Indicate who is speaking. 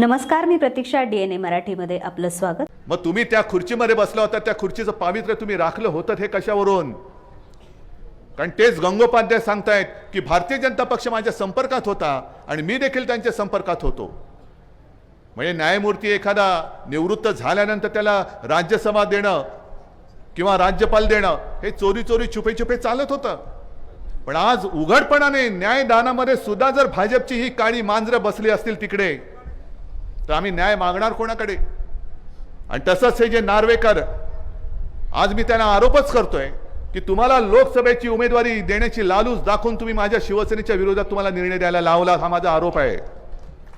Speaker 1: नमस्कार मी प्रतीक्षा डीएनए मराठीमध्ये आपलं स्वागत.
Speaker 2: मग तुम्ही त्या खुर्चीमध्ये बसला होता त्या खुर्चीचं पावित्र्य तुम्ही राखलं होतं हे कशावरून? कारण तेच गंगोपाध्याय सांगतायत की भारतीय जनता पक्ष माझ्या संपर्कात होता आणि मी देखील त्यांच्या संपर्कात होतो. म्हणजे न्यायमूर्ती एखादा निवृत्त झाल्यानंतर त्याला राज्यसभा देणं किंवा राज्यपाल देणं हे चोरी चोरी छुपे छुपे चालत होतं. पण आज उघडपणाने न्यायदानामध्ये सुद्धा जर भाजपची ही काळी मांजरं बसली असतील तिकडे तर आम्ही न्याय मागणार कोणाकडे? आणि तसंच हे जे नार्वेकर आज मी त्यांना आरोपच करतोय की तुम्हाला लोकसभेची उमेदवारी देण्याची लालूच दाखवून तुम्ही माझ्या शिवसेनेच्या विरोधात तुम्हाला निर्णय द्यायला लावला हा माझा आरोप आहे.